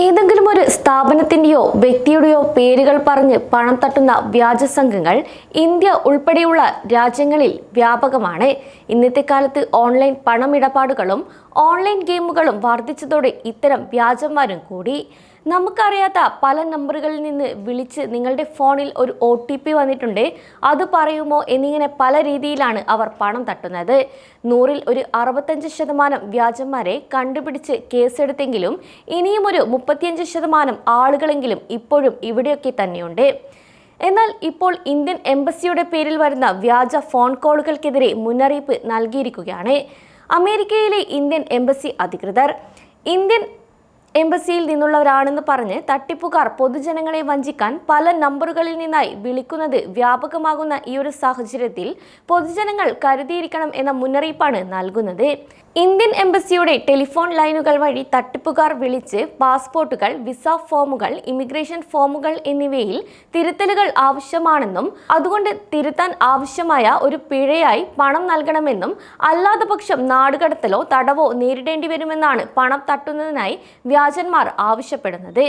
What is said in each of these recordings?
ഏതെങ്കിലും ഒരു സ്ഥാപനത്തിന്റെയോ വ്യക്തിയുടെയോ പേരുകൾ പറഞ്ഞ് പണം തട്ടുന്ന വ്യാജ സംഘങ്ങൾ ഇന്ത്യ ഉൾപ്പെടെയുള്ള രാജ്യങ്ങളിൽ വ്യാപകമാണ്. ഇന്നത്തെ കാലത്ത് ഓൺലൈൻ പണമിടപാടുകളും ഓൺലൈൻ ഗെയിമുകളും വർദ്ധിച്ചതോടെ ഇത്തരം വ്യാജന്മാരും കൂടി. നമുക്കറിയാത്ത പല നമ്പറുകളിൽ നിന്ന് വിളിച്ച് നിങ്ങളുടെ ഫോണിൽ ഒരു ഒ ടി പി വന്നിട്ടുണ്ട്. അത് പറയുമോ എന്നിങ്ങനെ പല രീതിയിലാണ് അവർ പണം തട്ടുന്നത്. നൂറിൽ ഒരു അറുപത്തഞ്ച് ശതമാനം വ്യാജന്മാരെ കണ്ടുപിടിച്ച് കേസെടുത്തെങ്കിലും ഇനിയും ഒരു മുപ്പത്തിയഞ്ച് ശതമാനം ആളുകളെങ്കിലും ഇപ്പോഴും ഇവിടെയൊക്കെ തന്നെയുണ്ട്. എന്നാൽ ഇപ്പോൾ ഇന്ത്യൻ എംബസിയുടെ പേരിൽ വരുന്ന വ്യാജ ഫോൺ കോളുകൾക്കെതിരെ മുന്നറിയിപ്പ് നൽകിയിരിക്കുകയാണ്. അമേരിക്കയിലെ ഇന്ത്യൻ എംബസി അധികൃതർ ഇന്ത്യൻ എംബസിയിൽ നിന്നുള്ളവരാണെന്ന് പറഞ്ഞ് തട്ടിപ്പുകാർ പൊതുജനങ്ങളെ വഞ്ചിക്കാൻ പല നമ്പറുകളിൽ നിന്നായി വിളിക്കുന്നത് വ്യാപകമാകുന്ന ഈ ഒരു സാഹചര്യത്തിൽ പൊതുജനങ്ങൾ കരുതിയിരിക്കണം എന്ന മുന്നറിയിപ്പാണ് നൽകുന്നത്. ഇന്ത്യൻ എംബസിയുടെ ടെലിഫോൺ ലൈനുകൾ വഴി തട്ടിപ്പുകാർ വിളിച്ച് പാസ്പോർട്ടുകൾ വിസ ഫോമുകൾ ഇമിഗ്രേഷൻ ഫോമുകൾ എന്നിവയിൽ തിരുത്തലുകൾ ആവശ്യമാണെന്നും അതുകൊണ്ട് തിരുത്താൻ ആവശ്യമായ ഒരു പിഴയായി പണം നൽകണമെന്നും അല്ലാത്ത പക്ഷം നാടുകടത്തലോ തടവോ നേരിടേണ്ടി വരുമെന്നാണ് പണം തട്ടുന്നതിനായി വ്യാജന്മാർ ആവശ്യപ്പെടുന്നത്.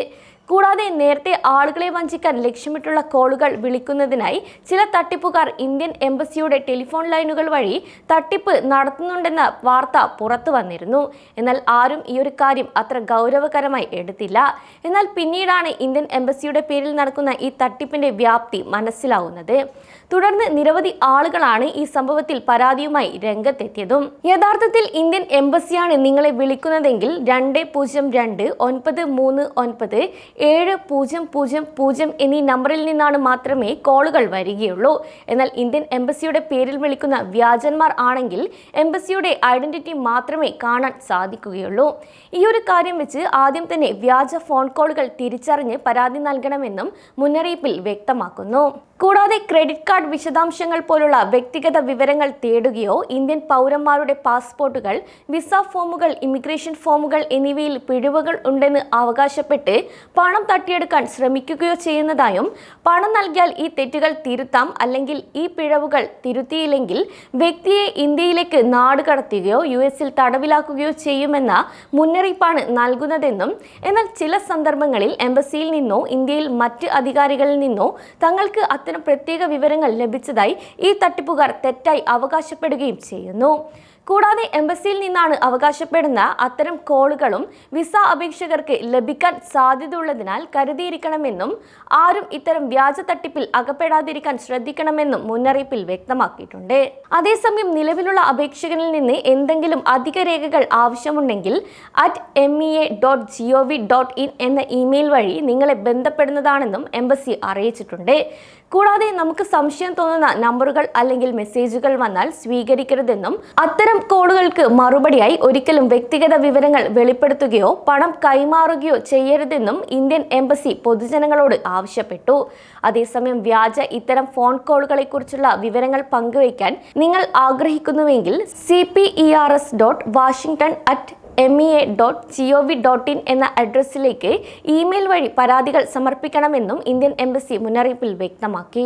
കൂടാതെ നേരത്തെ ആളുകളെ വഞ്ചിക്കാൻ ലക്ഷ്യമിട്ടുള്ള കോളുകൾ വിളിക്കുന്നതിനായി ചില തട്ടിപ്പുകാർ ഇന്ത്യൻ എംബസിയുടെ ടെലിഫോൺ ലൈനുകൾ വഴി തട്ടിപ്പ് നടത്തുന്നുണ്ടെന്ന വാർത്ത പുറത്തു വന്നിരുന്നു. എന്നാൽ ആരും ഈ ഒരു കാര്യം അത്ര ഗൗരവകരമായി എടുത്തില്ല. എന്നാൽ പിന്നീടാണ് ഇന്ത്യൻ എംബസിയുടെ പേരിൽ നടക്കുന്ന ഈ തട്ടിപ്പിന്റെ വ്യാപ്തി മനസ്സിലാവുന്നത്. തുടർന്ന് നിരവധി ആളുകളാണ് ഈ സംഭവത്തിൽ പരാതിയുമായി രംഗത്തെത്തിയതും. യഥാർത്ഥത്തിൽ ഇന്ത്യൻ എംബസിയാണ് നിങ്ങളെ വിളിക്കുന്നതെങ്കിൽ രണ്ട് പൂജ്യം രണ്ട് ഒൻപത് മൂന്ന് ഒൻപത് ഏഴ് പൂജ്യം പൂജ്യം പൂജ്യം എന്നീ നമ്പറിൽ നിന്നാണ് മാത്രമേ കോളുകൾ വരികയുള്ളൂ. എന്നാൽ ഇന്ത്യൻ എംബസിയുടെ പേരിൽ വിളിക്കുന്ന വ്യാജന്മാർ ആണെങ്കിൽ എംബസിയുടെ ഐഡന്റിറ്റി മാത്രമേ കാണാൻ സാധിക്കുകയുള്ളൂ. ഈ ഒരു കാര്യം വെച്ച് ആദ്യം തന്നെ വ്യാജ ഫോൺ കോളുകൾ തിരിച്ചറിഞ്ഞ് പരാതി നൽകണമെന്നും മുന്നറിയിപ്പിൽ വ്യക്തമാക്കുന്നു. കൂടാതെ ക്രെഡിറ്റ് കാർഡ് വിശദാംശങ്ങൾ പോലുള്ള വ്യക്തിഗത വിവരങ്ങൾ തേടുകയോ ഇന്ത്യൻ പൗരന്മാരുടെ പാസ്പോർട്ടുകൾ വിസ ഫോമുകൾ ഇമിഗ്രേഷൻ ഫോമുകൾ എന്നിവയിൽ പിഴവുകൾ ഉണ്ടെന്ന് അവകാശപ്പെട്ട് പണം തട്ടിയെടുക്കാൻ ശ്രമിക്കുകയോ ചെയ്യുന്നതായും പണം നൽകിയാൽ ഈ തെറ്റുകൾ തിരുത്താം അല്ലെങ്കിൽ ഈ പിഴവുകൾ തിരുത്തിയില്ലെങ്കിൽ വ്യക്തിയെ ഇന്ത്യയിലേക്ക് നാട് കടത്തുകയോ യു എസിൽ തടവിലാക്കുകയോ ചെയ്യുമെന്ന മുന്നറിയിപ്പാണ് നൽകുന്നതെന്നും എന്നാൽ ചില സന്ദർഭങ്ങളിൽ എംബസിയിൽ നിന്നോ ഇന്ത്യയിൽ മറ്റ് അധികാരികളിൽ നിന്നോ തങ്ങൾക്ക് അത്തരം പ്രത്യേക വിവരങ്ങൾ ലഭിച്ചതായി ഈ തട്ടിപ്പുകാർ തെറ്റായി അവകാശപ്പെടുകയും ചെയ്യുന്നു. കൂടാതെ എംബസിയിൽ നിന്നാണ് അവകാശപ്പെടുന്ന അത്തരം കോളുകളും വിസ അപേക്ഷകർക്ക് ലഭിക്കാൻ സാധ്യതയുള്ളതിനാൽ കരുതിയിരിക്കണമെന്നും ആരും ഇത്തരം വ്യാജ തട്ടിപ്പിൽ അകപ്പെടാതിരിക്കാൻ ശ്രദ്ധിക്കണമെന്നും മുന്നറിയിപ്പിൽ വ്യക്തമാക്കിയിട്ടുണ്ട്. അതേസമയം നിലവിലുള്ള അപേക്ഷകനിൽ നിന്ന് എന്തെങ്കിലും അധിക രേഖകൾ ആവശ്യമുണ്ടെങ്കിൽ at M E A dot dot in എന്ന ഇമെയിൽ വഴി നിങ്ങളെ ബന്ധപ്പെടുന്നതാണെന്നും എംബസി അറിയിച്ചിട്ടുണ്ട്. കൂടാതെ നമുക്ക് സംശയം തോന്നുന്ന നമ്പറുകൾ അല്ലെങ്കിൽ മെസ്സേജുകൾ വന്നാൽ സ്വീകരിക്കരുതെന്നും അത്തരം കോളുകൾക്ക് മറുപടിയായി ഒരിക്കലും വ്യക്തിഗത വിവരങ്ങൾ വെളിപ്പെടുത്തുകയോ പണം കൈമാറുകയോ ചെയ്യരുതെന്നും ഇന്ത്യൻ എംബസി പൊതുജനങ്ങളോട് ആവശ്യപ്പെട്ടു. അതേസമയം വ്യാജ ഇത്തരം ഫോൺ കോളുകളെക്കുറിച്ചുള്ള വിവരങ്ങൾ പങ്കുവയ്ക്കാൻ നിങ്ങൾ ആഗ്രഹിക്കുന്നുവെങ്കിൽ C P E R S dot Washington at M E A dot G O V dot in എന്ന അഡ്രസ്സിലേക്ക് ഇമെയിൽ വഴി പരാതികൾ സമർപ്പിക്കണമെന്നും ഇന്ത്യൻ എംബസി മുന്നറിയിപ്പിൽ വ്യക്തമാക്കി.